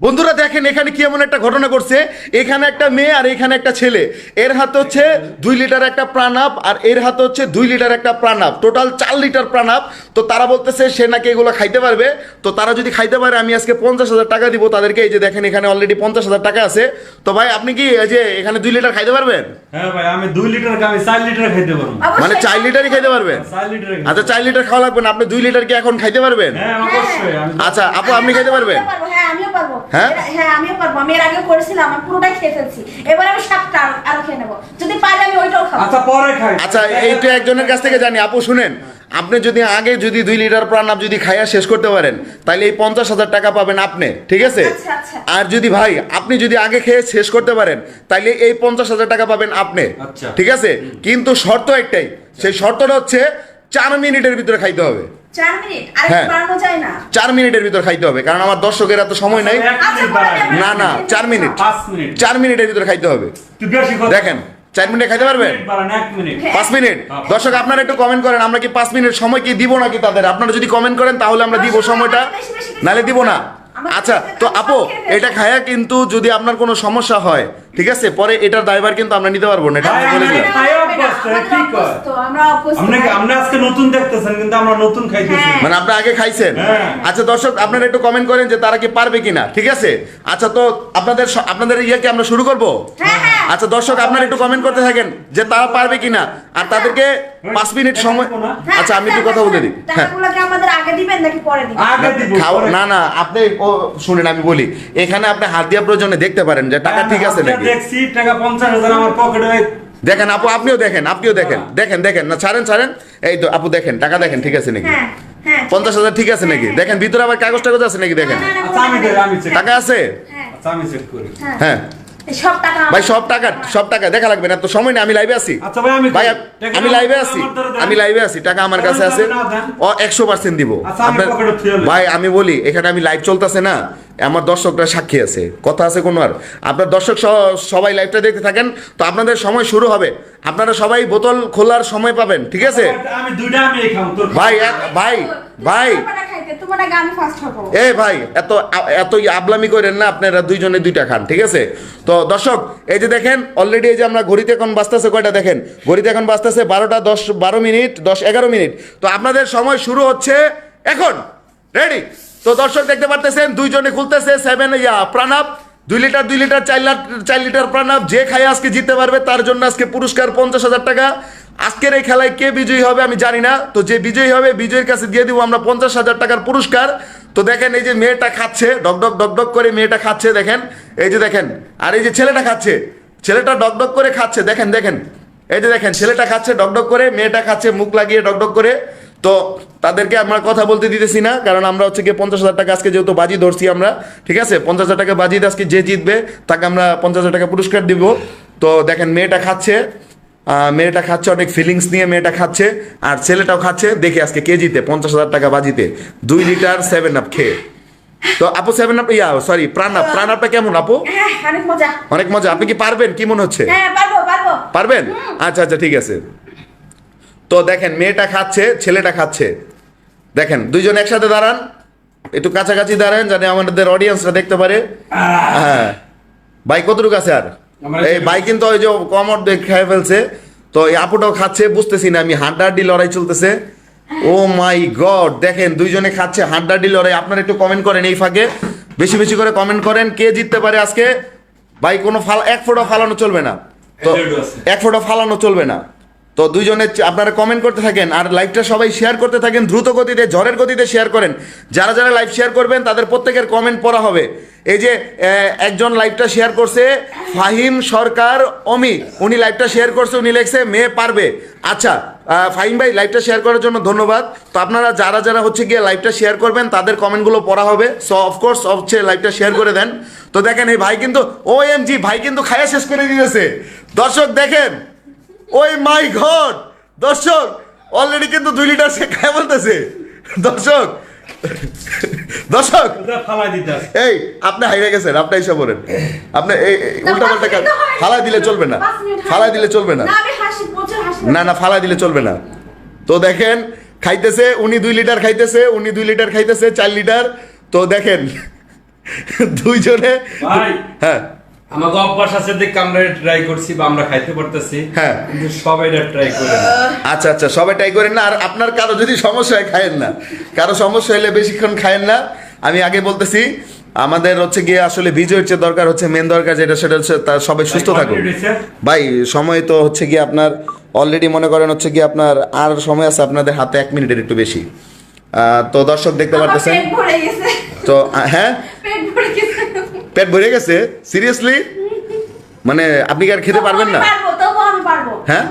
বন্ধুরা দেখেন এখানে কি এমন একটা ঘটনা ঘটছে? এখানে একটা মেয়ে আর এখানে একটা ছেলে। এর হাতে হচ্ছে দুই লিটার একটা প্রাণাপ আর এর হাতে হচ্ছে দুই লিটার একটা প্রাণাপ। টোটাল চার লিটার প্রাণাপ। তো তারা বলতেছে সে নাকি এগুলো খাইতে পারবে। তো তারা যদি খাইতে পারে আমি আজকে পঞ্চাশ হাজার টাকা দিব তাদেরকে। এই যে দেখেন এখানে অলরেডি পঞ্চাশ হাজার টাকা আছে। তো ভাই আপনি কি এই যে এখানে দুই লিটার খাইতে পারবেন? হ্যাঁ ভাই আমি দুই লিটার আমি চার লিটার খাইতে পারব। মানে চার লিটারই খাইতে পারবেন? আচ্ছা চার লিটার খাওয়া লাগবে না। আপনি দুই লিটার কি এখন খাইতে পারবেন? হ্যাঁ অবশ্যই আমি আচ্ছা আপু আপনি খাইতে পারবেন? হ্যাঁ আমিও পারব। হ্যাঁ? হ্যাঁ আমিও পারব। আমি এর আগেও করেছিলাম আমি পুরোটাই খেয়ে ফেলছি। এবার আমি সাতটা আরো- আরও খেয়ে নেব। যদি পারি আমি ওইটাও খাব। আচ্ছা পরে খাই। আচ্ছা এইটা একজনের কাছ থেকে জানি। আপু শুনেন আপনি যদি আগে যদি দুই লিটার প্রাণাপ যদি খাইয়া শেষ করতে পারেন তাহলে এই পঞ্চাশ হাজার টাকা পাবেন আপনি ঠিক আছে? আচ্ছা, আচ্ছা। আর যদি ভাই আপনি যদি আগে খেয়ে শেষ করতে পারেন তাহলে এই পঞ্চাশ হাজার টাকা পাবেন আপনি আচ্ছা। ঠিক আছে? কিন্তু শর্ত একটাই সেই শর্তটা হচ্ছে চার মিনিটের ভিতরে খাইতে হবে। চার হ্যাঁ। চার মিনিটের ভিতর খাইতে হবে কারণ আমার দর্শকের এত সময় নাই। আচ্ছা। যাবে। না না চার মিনিট। চার মিনিটের ভিতরে খাইতে হবে। দেখেন চার মিনিটে খাইতে পারবেন? মিনিট পাঁচ মিনিট। দর্শক আপনারা একটু কমেন্ট করেন আমরা কি পাঁচ মিনিট সময় কি দিব নাকি তাদের? আপনারা যদি কমেন্ট করেন তাহলে আমরা দিব সময়টা। নালে দিব না। আচ্ছা তো আপু এটা খায়া কিন্তু যদি আপনার কোনো সমস্যা হয় ঠিক আছে? পরে এটার দায়ভার কিন্তু আমরা নিতে পারব না এটা আমি বলে দিলাম। আমরা নতুন দেখতেছেন কিন্তু আমরা নতুন খাইতেছি। হ্যাঁ। মানে আপনি আগে খাইছেন? হ্যাঁ। আচ্ছা দর্শক আপনারা একটু কমেন্ট করেন যে তারা কি পারবে কিনা ঠিক আছে? আচ্ছা তো আপনাদের আপনাদের ইয়ে কি আমরা শুরু করব? হ্যাঁ, হ্যাঁ। আচ্ছা দর্শক আপনারা একটু কমেন্ট করতে থাকেন যে তারা পারবে কিনা আর তাদেরকে পাঁচ মিনিট সময় হ্যাঁ, আচ্ছা আমি একটু কথা বলে দিই। হ্যাঁ। টাকাগুলো কি আমাদের আগে দিবেন নাকি পরে দিবেন? আগে দিব খাও না না আপনি ও শুনেন আমি বলি। এখানে আপনি হাত দিয়া প্রয়োজনে দেখতে পারেন যে টাকা হ্যাঁ, ঠিক আছে নাকি। দেখছি টাকা পঞ্চাশ হাজার আমার পকেটে দেখেন আপু আপনিও দেখেন আপনিও দেখেন দেখেন দেখেন। না ছাড়েন ছাড়েন। এই তো আপু দেখেন টাকা দেখেন ঠিক আছে নাকি? হ্যাঁ হ্যাঁ। পঞ্চাশ হাজার ঠিক আছে নাকি? দেখেন ভিতরে আবার কাগজ টাগজ আছে নাকি? দেখেন। আচ্ছা টাকা আছে? হ্যাঁ। আচ্ছা আমি চেক করি এই সব টাকা ভাই সব টাকা সব টাকা দেখা লাগবে না তো সময় নেই আমি লাইভে আছি। আচ্ছা ভাই আমি ভাই টাকা আমি আমার- লাইভে আছি আমার দ্বারা দেন। আমি লাইভে আছি টাকা আমার কাছে আছে। ও একশো পার্সেন্ট দিব। আচ্ছা, আপনার- পকেটে থুয়ে লই। ভাই আমি বলি এখানে আমি লাইভ চলতেছে না আমার দর্শকরা সাক্ষী আছে কথা আছে কোনো আর। আপনার দর্শক সহ- সবাই লাইভটা দেখতে থাকেন তো আপনাদের সময় শুরু হবে। আপনারা সবাই বোতল খোলার সময় পাবেন ঠিক আছে? আমি দুইটা আমি খাব তোর ভাই ভাই ভাই এ ভাই, এত এত আবলামি করেন না, আপনারা দুইজনে দুইটা খান, ঠিক আছে? তো দর্শক, এই যে দেখেন অলরেডি এই যে আমরা ঘড়িতে এখন বাঁচতেছে কয়টা দেখেন? ঘড়িতে এখন বাঁচতেছে বারোটা দশ, বারো মিনিট, দশ এগারো মিনিট। তো আপনাদের সময় শুরু হচ্ছে এখন। রেডি তো দর্শক, দেখতে পারতেছেন, দুইজনে খুলতেছে সেভেন ইয়া, প্রাণাপ। দুই লিটার দুই লিটার, চার লিটার চার লিটার প্রাণাপ। যে খাই আজকে জিততে পারবে, তার জন্য আজকে পুরস্কার পঞ্চাশ হাজার টাকা। আজকের এই খেলায় কে বিজয়ী হবে আমি জানি না। তো যে বিজয়ী হবে, বিজয়ীর কাছে দিয়ে দিব আমরা পঞ্চাশ হাজার টাকার পুরস্কার। তো দেখেন এই যে মেয়েটা খাচ্ছে ডক ডক ডক ডক করে মেয়েটা খাচ্ছে, দেখেন। এই যে দেখেন, আর এই যে ছেলেটা খাচ্ছে, ছেলেটা ডক ডক করে খাচ্ছে, দেখেন দেখেন। এই যে দেখেন, ছেলেটা খাচ্ছে ডক ডক করে, মেয়েটা খাচ্ছে, মুখ লাগিয়ে ডক ডক করে। তো তাদেরকে আমরা কথা বলতে দিতেছি না, কারণ আমরা হচ্ছে গিয়ে পঞ্চাশ হাজার টাকা আজকে যেহেতু বাজি ধরছি আমরা, ঠিক আছে? পঞ্চাশ হাজার টাকা বাজি আজকে যে জিতবে, তাকে আমরা পঞ্চাশ হাজার টাকা পুরস্কার দিব। তো দেখেন, মেয়েটা খাচ্ছে। মেয়েটা খাচ্ছে অনেক ফিলিংস নিয়ে মেয়েটা খাচ্ছে আর ছেলেটাও খাচ্ছে। দেখি আজকে কে জিতে? পঞ্চাশ হাজার টাকা বাজিতে দুই লিটার সেভেন আপ খেয়ে। তো আপু সেভেন আপ ইয়া সরি প্রাণ আপ প্রাণ আপটা কেমন আপু? হ্যাঁ অনেক মজা। অনেক মজা। আপনি কি পারবেন? কি মনে হচ্ছে? হ্যাঁ পারব পারব। পারবেন? আচ্ছা আচ্ছা ঠিক আছে। তো দেখেন মেয়েটা খাচ্ছে ছেলেটা খাচ্ছে। দেখেন দুইজন একসাথে দাঁড়ান। একটু কাছাকাছি দাঁড়ান যাতে আমাদের অডিয়েন্সরা দেখতে পারে। হ্যাঁ। ভাই কতটুকু আছে আর? এই ভাই কিন্তু ওই যে কমর খেয়ে ফেলছে। তো এই আপুটাও খাচ্ছে বুঝতেছি না আমি হাড্ডাহাড্ডি লড়াই চলতেছে। ও মাই গড দেখেন দুইজনে খাচ্ছে হাড্ডাহাড্ডি লড়াই। আপনারা একটু কমেন্ট করেন এই ফাঁকে। বেশি বেশি করে কমেন্ট করেন কে জিততে পারে আজকে? ভাই কোনো ফাল এক ফোটা ফালানো চলবে না। তো। এক ফোটা ফালানো চলবে না। তো দুইজনে আপনারা কমেন্ট করতে থাকেন আর লাইভটা সবাই শেয়ার করতে থাকেন, দ্রুত গতিতে, ঝড়ের গতিতে শেয়ার করেন। যারা যারা লাইভ শেয়ার করবেন, তাদের প্রত্যেকের কমেন্ট পড়া হবে। এই যে একজন লাইভটা শেয়ার করছে, ফাহিম সরকার অমি। উনি লাইভটা শেয়ার করছে, উনি লেখছে, মেয়ে পারবে। আচ্ছা ফাহিম ভাই লাইভটা শেয়ার করার জন্য ধন্যবাদ। তো আপনারা যারা যারা হচ্ছে গিয়ে লাইভটা শেয়ার করবেন, তাদের কমেন্টগুলো পড়া হবে। সো অফকোর্স হচ্ছে লাইভটা শেয়ার করে দেন। তো দেখেন, এই ভাই কিন্তু ও এম জি ভাই কিন্তু খায়া শেষ করে দিয়েছে। দর্শক, দেখেন ওই মাই গড দর্শক অলরেডি কিন্তু দুই লিটার সে খায় বলতেছে। দর্শক দর্শক। এই আপনি হাইরে গেছেন আপনি এসে বলেন আপনি এই উল্টা পাল্টা কাজ ফালাই দিলে চলবে না। ফালাই দিলে চলবে না। না আমি হাসি প্রচুর হাসি না না ফালাই দিলে চলবে না। তো দেখেন খাইতেছে উনি দুই লিটার খাইতেছে উনি দুই লিটার খাইতেছে চার লিটার। তো দেখেন দুইজনে হ্যাঁ। আমাকে অভ্যাস আছে দেখে আমরা ট্রাই করছি বা আমরা খাইতে পারতেছি হ্যাঁ। কিন্তু সবাই ট্রাই করে না। আচ্ছা আচ্ছা সবাই ট্রাই করেন না আর আপনার কারও যদি সমস্যা হয় খায়েন না। কারও সমস্যা হলে বেশিক্ষণ খায়েন না। আমি আগে বলতেছি আমাদের হচ্ছে গিয়ে আসলে বিজয়ের চেয়ে দরকার হচ্ছে মেন দরকার যেটা সেটা হচ্ছে তার সবাই সুস্থ ভাই, থাকুক। ভাই সময় তো হচ্ছে গিয়ে আপনার অলরেডি মনে করেন হচ্ছে গিয়ে আপনার আর সময় আছে আপনাদের হাতে এক মিনিটের একটু বেশি। তো দর্শক দেখতে পারতেছেন? পেট ভরে গেছে। তো হ্যাঁ? পেট ভরে গেছে সিরিয়াসলি মানে আপনি কি আর খেতে পারবেন না? পারব তবু আমি পারব। হ্যাঁ?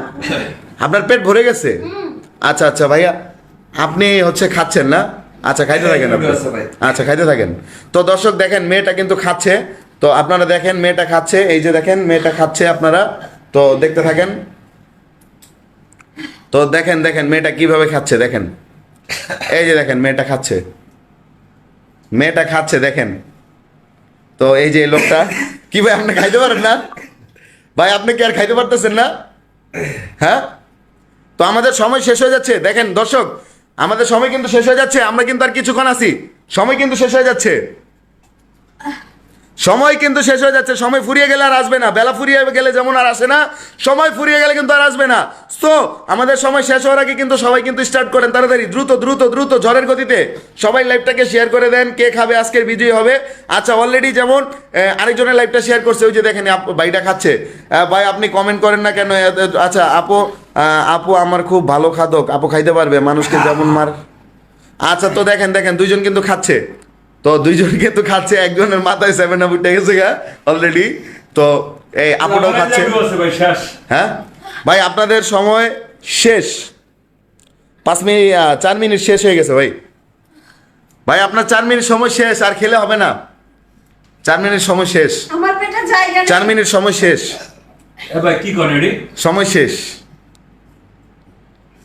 আপনার পেট ভরে গেছে? আচ্ছা আচ্ছা ভাইয়া আপনি হচ্ছে খাচ্ছেন না? আচ্ছা খাইতে থাকেন ভাই। আচ্ছা খাইতে থাকেন। তো দর্শক দেখেন মেয়েটা কিন্তু খাচ্ছে। তো আপনারা দেখেন মেয়েটা খাচ্ছে। এই যে দেখেন মেয়েটা খাচ্ছে আপনারা। তো দেখতে থাকেন। তো দেখেন দেখেন মেয়েটা কীভাবে খাচ্ছে দেখেন। এই যে দেখেন মেয়েটা খাচ্ছে। মেয়েটা খাচ্ছে দেখেন। তো এই যে লোকটা, কি ভাই, আপনি খাইতে পারেন না? ভাই, আপনি কি আর খাইতে পারতেছেন না? হ্যাঁ? তো আমাদের সময় শেষ হয়ে যাচ্ছে। দেখেন, দর্শক, আমাদের সময় কিন্তু শেষ হয়ে যাচ্ছে, আমরা কিন্তু আর কিছুক্ষণ আছি। সময় কিন্তু শেষ হয়ে যাচ্ছে। সময় কিন্তু শেষ হয়ে যাচ্ছে, সময় ফুরিয়ে গেলে আর আসবে না। বেলা ফুরিয়ে গেলে যেমন আর আসে না, সময় ফুরিয়ে গেলে কিন্তু আর আসবে না। তো আমাদের সময় শেষ হওয়ার আগে কিন্তু সবাই কিন্তু স্টার্ট করেন তাড়াতাড়ি, দ্রুত দ্রুত দ্রুত, ঝড়ের গতিতে। সবাই লাইভটাকে শেয়ার করে দেন, কে খাবে, আজকের বিজয়ী হবে। আচ্ছা অলরেডি যেমন আরেকজনের লাইভটা শেয়ার করছে, ওই যে দেখেন ভাইটা খাচ্ছে। ভাই, আপনি কমেন্ট করেন না কেন? আচ্ছা আপু আপু আমার খুব ভালো খাদক, আপু খাইতে পারবে, মানুষকে যেমন মার। আচ্ছা তো দেখেন দেখেন, দুইজন কিন্তু খাচ্ছে। তো দুইজনকে তো খাচ্ছে একজনের মাথায় সেভেন আপ উঠে গেছে গা অলরেডি তো এই আপুটাও খাচ্ছে। হ্যাঁ? ভাই আপনাদের সময় শেষ। পাঁচ মিনিট চার মিনিট শেষ হয়ে গেছে ভাই। ভাই আপনার চার মিনিট সময় শেষ আর খেলে হবে না। চার মিনিট সময় শেষ। চার মিনিট সময় শেষ। সময় শেষ।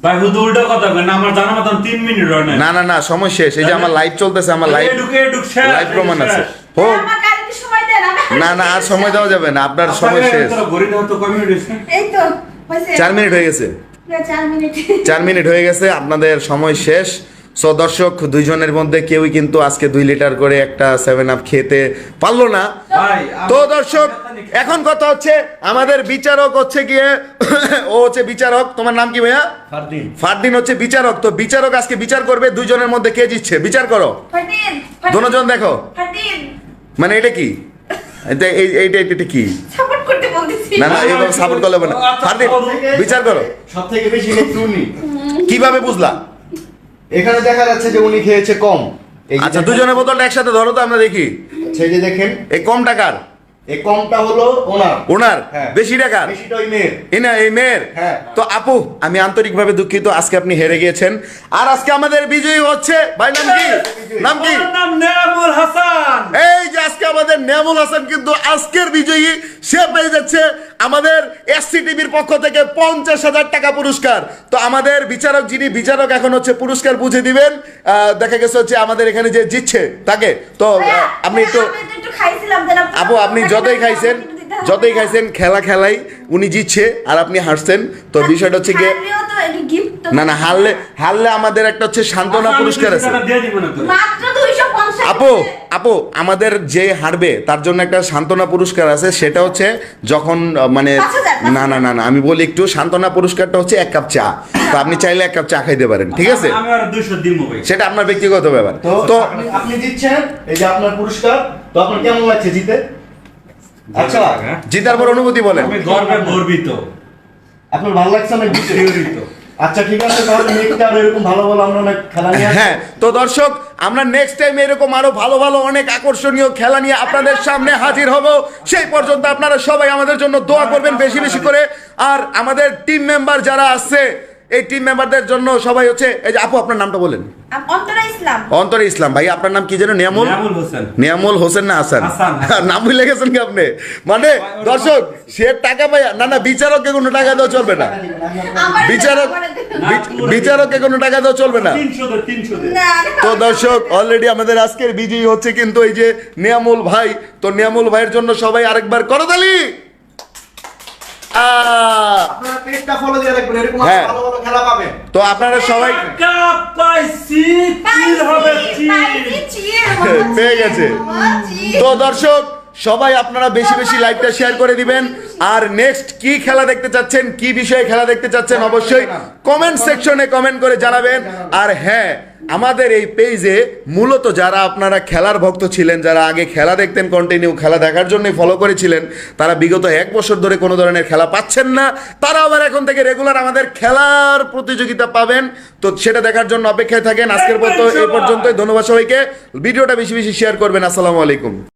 ভাই শুধু উল্টো কথা বলেন আমার জানা মতন তিন মিনিট হয় না না না সময় শেষ। এই যে আমার লাইভ চলতেছে আমার লাইভ ঢুকে লাইভ প্রমাণ আছে। হোক দেন আমি- না না আর সময় দেওয়া যাবে না আপনার সময় শেষ। হয়েছে। চার মিনিট হয়ে গেছে। চার মিনিট হয়ে গেছে আপনাদের সময় শেষ। সো দর্শক দুইজনের মধ্যে কেউই কিন্তু আজকে দুই লিটার করে একটা সেভেন আপ খেতে পারল না। তো দর্শক এখন কথা হচ্ছে আমাদের বিচারক হচ্ছে গিয়ে ও হচ্ছে বিচারক। তোমার নাম কি ভাইয়া? ফারদিন। হচ্ছে বিচারক। তো বিচারক আজকে বিচার করবে দুইজনের মধ্যে কে জিতছে? বিচার করো। দোনোজন দেখো। মানে এটা কি? এইটা এটা কি? সাপোর্ট করতে বলতেছি। না না এইভাবে সাপোর্ট করলে হবে না। ফারদিন বিচার করো। সব থেকে বেশি কীভাবে বুঝলা? এখানে দেখা যাচ্ছে যে উনি খেয়েছে কম। এই যে আচ্ছা দেখেন- দুজনের বোতলটা একসাথে ধরো তো আমরা দেখি। আচ্ছা, এই যে দেখেন। এই কম টাকার এই কমটা হলো ওনার। ওনার? হ্যাঁ। বেশি টাকার বেশিটা ওই মেয়ের। এই এই মেয়ের? হ্যাঁ। তো আপু আমি আন্তরিকভাবে দুঃখিত আজকে আপনি হেরে গিয়েছেন। আর আজকে আমাদের বিজয়ী হচ্ছে ভাই নাম কি? নাম কি? আমার নাম নেরামুল হাসান। এই যে নেমুল হাসান কিন্তু আজকের বিজয়ী সে পেয়ে যাচ্ছে আমাদের এসসি টিভির পক্ষ থেকে পঞ্চাশ হাজার টাকা পুরস্কার। তো আমাদের বিচারক যিনি বিচারক এখন হচ্ছে পুরস্কার বুঝে দিবেন। আহ, দেখা গেছে হচ্ছে আমাদের এখানে যে জিতছে তাকে। তো আপনি একটু তো একটু আপনি- আপু আপনি যতই খাইছেন যতই খাইছেন খেলা খেলাই উনি জিতছে আর আপনি হারছেন। তো বিষয়টা হচ্ছে গিয়ে না না হারলে হারলে আমাদের একটা হচ্ছে সান্ত্বনা পুরস্কার আছে। মাত্র 250 আপু আপু আমাদের যে হারবে তার জন্য একটা সান্ত্বনা পুরস্কার আছে সেটা হচ্ছে যখন মানে না না না না আমি বলি একটু সান্ত্বনা পুরস্কারটা হচ্ছে এক কাপ চা। তো আপনি চাইলে এক কাপ চা খাইতে পারেন ঠিক আছে? আমি আর 200 দিব ভাই সেটা আপনার ব্যক্তিগত ব্যাপার। তো আপনি জিতছেন এই যে আপনার পুরস্কার তো আপনার কেমন লাগছে জিতে? আচ্ছা জিতার পর অনুভূতি বলেন। আমি গর্বে গর্বিত। আপনার ভালো লাগছে শিহরিত আচ্ছা ঠিক আছে তাহলে নেক্সট আর এরকম ভালো ভালো আমরা অনেক খেলা নিয়ে হ্যাঁ তো দর্শক আমরা নেক্সট টাইম এরকম আরও ভালো ভালো অনেক আকর্ষণীয় খেলা নিয়ে আপনাদের সামনে হাজির হব। সেই পর্যন্ত আপনারা সবাই আমাদের জন্য দোয়া করবেন বেশি বেশি করে। আর আমাদের টিম মেম্বার যারা আছে এই টিম মেম্বারদের জন্য সবাই হচ্ছে এই যে আপু আপনার নামটা বলেন। অন্তরা ইসলাম। অন্তরে ইসলাম। ভাই আপনার নাম কি যেন? নিয়ামুল? হোসেন। নিয়ামুল হোসেন না হাসান? হাসান, হাসান। নাম ভুলে গেছেন কি আপনি? মানে দর্শক সে টাকা পাই না না বিচারককে কোনো টাকা দেওয়া চলবে না। বিচারক বিচারককে কোনো টাকা দেওয়া চলবে না। 300 300 না, তো দর্শক অলরেডি আমাদের আজকের বিজয়ী হচ্ছে কিন্তু এই যে নিয়ামুল ভাই। তো নিয়ামুল ভাইয়ের জন্য সবাই আরেকবার করতালি। তো আপনারা সবাই পেয়ে গেছে। তো দর্শক সবাই আপনারা বেশি বেশি লাইকটা শেয়ার করে দিবেন। আর নেক্সট কি খেলা দেখতে চাচ্ছেন, কি বিষয়ে খেলা দেখতে চাচ্ছেন অবশ্যই কমেন্ট সেকশনে কমেন্ট করে জানাবেন। আর হ্যাঁ আমাদের এই পেজে মূলত যারা আপনারা খেলার ভক্ত ছিলেন, যারা আগে খেলা দেখতেন কন্টিনিউ খেলা দেখার জন্যই ফলো করেছিলেন, তারা বিগত এক বছর ধরে কোনো ধরনের খেলা পাচ্ছেন না। তারা আবার এখন থেকে রেগুলার আমাদের খেলার প্রতিযোগিতা পাবেন। তো সেটা দেখার জন্য অপেক্ষায় থাকেন। আজকের মতো এই পর্যন্তই। ধন্যবাদ সবাইকে। ভিডিওটা বেশি বেশি শেয়ার করবেন। আসসালামু আলাইকুম।